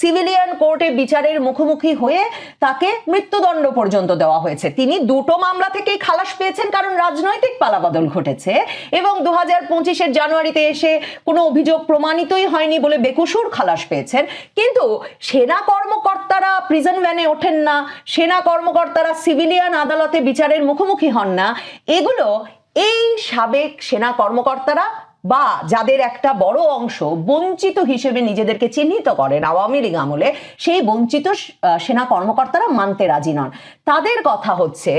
Civilian কোর্টে বিচারের মুখোমুখি হয়ে তাকে মৃত্যুদণ্ড পর্যন্ত দেওয়া হয়েছে। তিনি দুটো মামলা থেকেই খালাস পেয়েছেন কারণ রাজনৈতিক পালাবদল ঘটেছে এবং দু হাজার পঁচিশের জানুয়ারিতে এসে কোনো অভিযোগ প্রমাণিতই হয়নি বলে বেকসুর খালাস পেয়েছেন। কিন্তু সেনা কর্মকর্তারা প্রিজন ভ্যানে ওঠেন না, সেনা কর্মকর্তারা সিভিলিয়ান আদালতে বিচারের মুখোমুখি হন না। এগুলো এই সাবেক সেনা কর্মকর্তারা বা যাদের একটা বড় অংশ বঞ্চিত হিসেবে নিজেদেরকে চিহ্নিত করেন আওয়ামী লীগ আমলে, সেই বঞ্চিত সেনা কর্মকর্তারা মানতে রাজি নন। তাদের কথা হচ্ছে,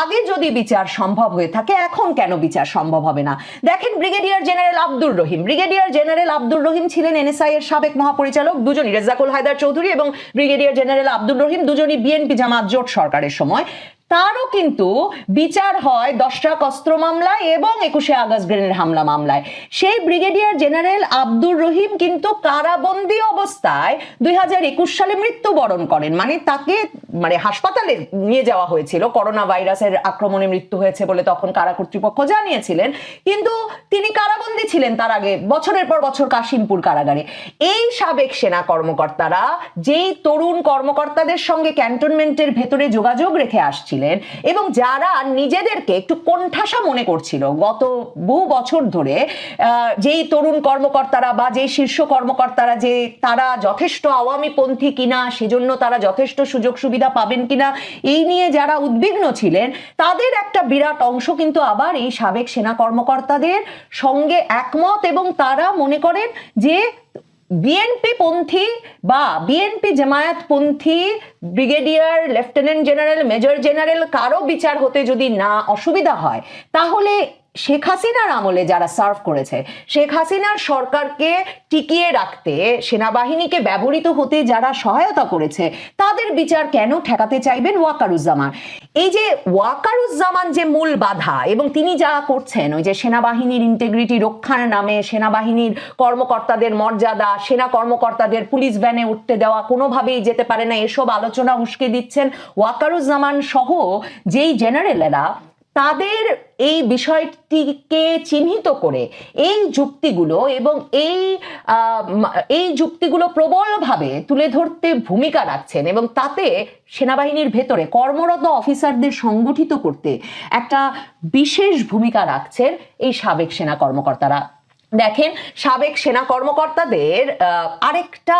আগে যদি বিচার সম্ভব হয়ে থাকে, এখন কেন বিচার সম্ভব হবে না? দেখেন brigadier general Abdur Rahim. Brigadier general Abdur Rahim ছিলেন এনএসআই এর সাবেক মহাপরিচালক, দুজনই রেজাকুল হায়দার চৌধুরী এবং ব্রিগেডিয়ার জেনারেল আব্দুর রহিম দুজনই বিএনপি জামাত জোট সরকারের সময়। তারও কিন্তু বিচার হয় দশটা অস্ত্র মামলায় এবং একুশে আগস্ট গ্রেনেড হামলা মামলায়। সেই ব্রিগেডিয়ার জেনারেল আব্দুর রহিম কিন্তু কারাবন্দী অবস্থায় দুই হাজার একুশ সালে মৃত্যুবরণ করেন। মানে তাকে মানে হাসপাতালে নিয়ে যাওয়া হয়েছিল। করোনা ভাইরাসের আক্রমণে মৃত্যু হয়েছে বলে তখন কারা কর্তৃপক্ষ জানিয়েছিলেন। কিন্তু তিনি কারাবন্দী ছিলেন তার আগে বছরের পর বছর কাশিমপুর কারাগারে। এই সাবেক সেনা কর্মকর্তারা যেই তরুণ কর্মকর্তাদের সঙ্গে ক্যান্টনমেন্টের ভেতরে যোগাযোগ রেখে আসছিলেন এবং যারা নিজেদেরকে একটু কোণঠাসা মনে করছিল, গত বহু বছর ধরে যেই তরুণ কর্মকর্তারা বা যেই শীর্ষ কর্মকর্তারা যে তারা যথেষ্ট আওয়ামী পন্থী কিনা, সেজন্য তারা যথেষ্ট সুযোগ সুবিধা পাবেন কিনা, এই নিয়ে যারা উদ্বিগ্ন ছিলেন, তাদের একটা বিরাট অংশ কিন্তু আবার এই সাবেক সেনা কর্মকর্তাদের সঙ্গে একমত এবং তারা মনে করেন যে বিএনপি পন্থী বা বিএনপি জামায়াত পন্থী, brigadier, lieutenant general, major general, কারও বিচার হতে যদি না অসুবিধা হয়, তাহলে শেখ হাসিনার আমলে যারা সার্ভ করেছে, শেখ হাসিনার সরকারকে টিকিয়ে রাখতে, সেনাবাহিনীকে ব্যবহৃত হতে যারা সহায়তা করেছে, তাদের বিচার কেন ঠেকাতে চাইবেন ওয়াকারুজ্জামান? এই যে ওয়াকারুজ্জামান যে মূল বাধা এবং তিনি যা করছেন, ওই যে সেনাবাহিনীর ইন্টেগ্রিটি রক্ষার নামে সেনাবাহিনীর কর্মকর্তাদের মর্যাদা, সেনা কর্মকর্তাদের পুলিশ ভ্যানে উঠতে দেওয়া কোনোভাবেই যেতে পারে না, এসব আলোচনা উস্কে দিচ্ছেন ওয়াকারুজ্জামান সহ যেই জেনারেলেরা তাদের এই বিষয়টিকে চিহ্নিত করে এই যুক্তিগুলো এবং এই এই যুক্তিগুলো প্রবলভাবে তুলে ধরতে ভূমিকা রাখছেন এবং তাতে সেনাবাহিনীর ভেতরে কর্মরত অফিসারদের সংগঠিত করতে একটা বিশেষ ভূমিকা রাখছেন এই সাবেক সেনা কর্মকর্তারা। দেখেন, সাবেক সেনা কর্মকর্তাদের আরেকটা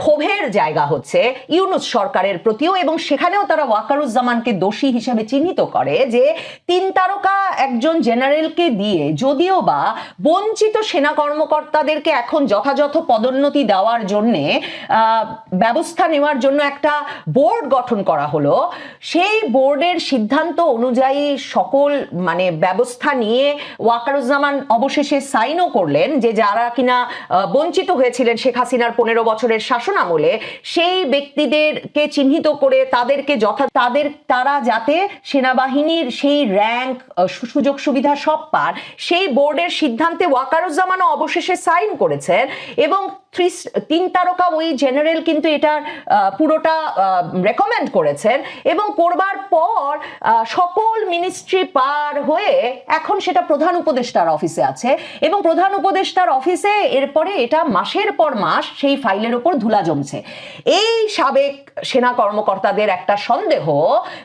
ক্ষোভের জায়গা হচ্ছে ইউনুস সরকারের প্রতিও এবং সেখানেও তারা ওয়াকারুজ্জামানকে দোষী হিসেবে চিহ্নিত করে যে তিন তারকা একজন জেনারেলকে দিয়ে যদিও বা বঞ্চিত সেনা কর্মকর্তাদেরকে এখন যথাযথ পদোন্নতি দেওয়ার জন্যে ব্যবস্থা নেওয়ার জন্য একটা বোর্ড গঠন করা হলো, সেই বোর্ডের সিদ্ধান্ত অনুযায়ী সকল মানে ব্যবস্থা নিয়ে ওয়াকারুজ্জামান অবশেষে সাইনও করলেন। যে যারা কিনা বঞ্চিত হয়েছিলেন শেখ হাসিনার পনেরো বছরের শাসন আমলে সেই ব্যক্তিদেরকে চিহ্নিত করে তাদেরকে যথা, তাদের, তারা যাতে সেনাবাহিনীর সেই র্যাঙ্ক সুযোগ সুবিধা সব পার, সেই বোর্ডের সিদ্ধান্তে ওয়াকারুজ্জামানও অবশেষে সাইন করেছেন এবং থ্রি তিন তারকা ওই জেনারেল কিন্তু এটার পুরোটা রেকমেন্ড করেছেন এবং করবার পর সকল মিনিস্ট্রি পার হয়ে এখন সেটা প্রধান উপদেষ্টার অফিসে আছে এবং প্রধান উপদেষ্টার অফিসে এরপরে এটা মাসের পর মাস সেই ফাইলের উপর ধুলা জমছে। এই সাবেক সেনা কর্মকর্তাদের একটা সন্দেহ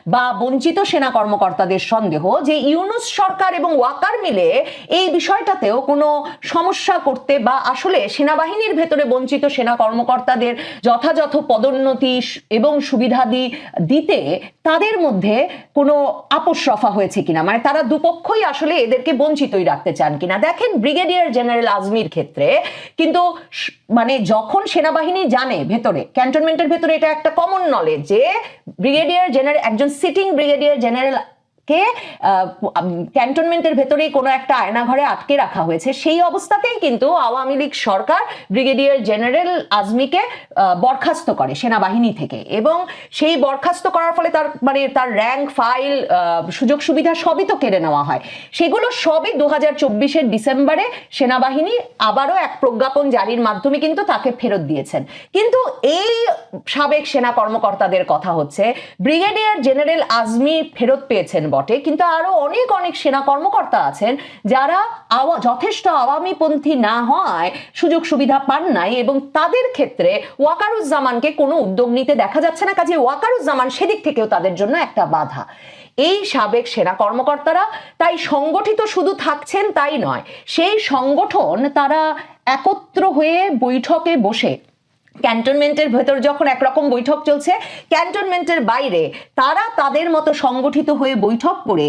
বা বঞ্চিত সেনা কর্মকর্তাদের সন্দেহ যে ইউনুস সরকার এবং ওয়াকার মিলে এই বিষয়টাতেও কোনো সমস্যা করতে বা আসলে সেনাবাহিনীর ভেতরে বঞ্চিত সেনা কর্মকর্তাদের যথাযথ পদোন্নতি এবং সুবিধাদি দিতে তাদের মধ্যে কোনো আপোষ রফা হয়েছে কিনা? মানে তারা দুপক্ষই আসলে এদেরকে বঞ্চিতই রাখতে চান কিনা? দেখেন, ব্রিগেডিয়ার জেনারেল আজমির ক্ষেত্রে কিন্তু মানে যখন সেনাবাহিনী জানে ভেতরে, ক্যান্টনমেন্টের ভেতরে এটা একটা কমন নলেজ যে ব্রিগেডিয়ার জেনারেল, একজন সিটিং ব্রিগেডিয়ার জেনারেল কে ক্যান্টনমেন্টের ভেতরেই কোনো একটা আয়নাঘরে আটকে রাখা হয়েছে। সেই অবস্থাতেই কিন্তু আওয়ামী লীগ সরকার ব্রিগেডিয়ার জেনারেল আজমিকে বরখাস্ত করে সেনাবাহিনী থেকে। এবং সেই বরখাস্ত করার ফলে তার মানে তার র্যাঙ্ক ফাইল সুযোগ সুবিধা সবই তো কেড়ে নেওয়া হয়। সেগুলো সবই দু হাজার চব্বিশের ডিসেম্বরে সেনাবাহিনী আবারও এক প্রজ্ঞাপন জারির মাধ্যমে কিন্তু তাকে ফেরত দিয়েছেন। কিন্তু এই সাবেক সেনা কর্মকর্তাদের কথা হচ্ছে, ব্রিগেডিয়ার জেনারেল আজমি ফেরত পেয়েছেন বটে, কিন্তু আরও অনেক অনেক সেনা কর্মকর্তা আছেন যারা যথেষ্ট আওয়ামীপন্থী না হওয়ায় সুযোগ সুবিধা পান নাই এবং তাদের ক্ষেত্রে ওয়াকারুজ্জামানকে কোনো উদ্যোগ নিতে দেখা যাচ্ছে না। কাজে ওয়াকারুজ্জামান সেদিক থেকেও তাদের জন্য একটা বাধা। এই সাবেক সেনা কর্মকর্তারা তাই সংগঠিত শুধু থাকছেন তাই নয়, সেই সংগঠন তারা একত্র হয়ে বৈঠকে বসে ক্যান্টনমেন্টের ভেতর যখন একরকম বৈঠক চলছে, ক্যান্টনমেন্টের বাইরে তারা তাদের মতো সংগঠিত হয়ে বৈঠক করে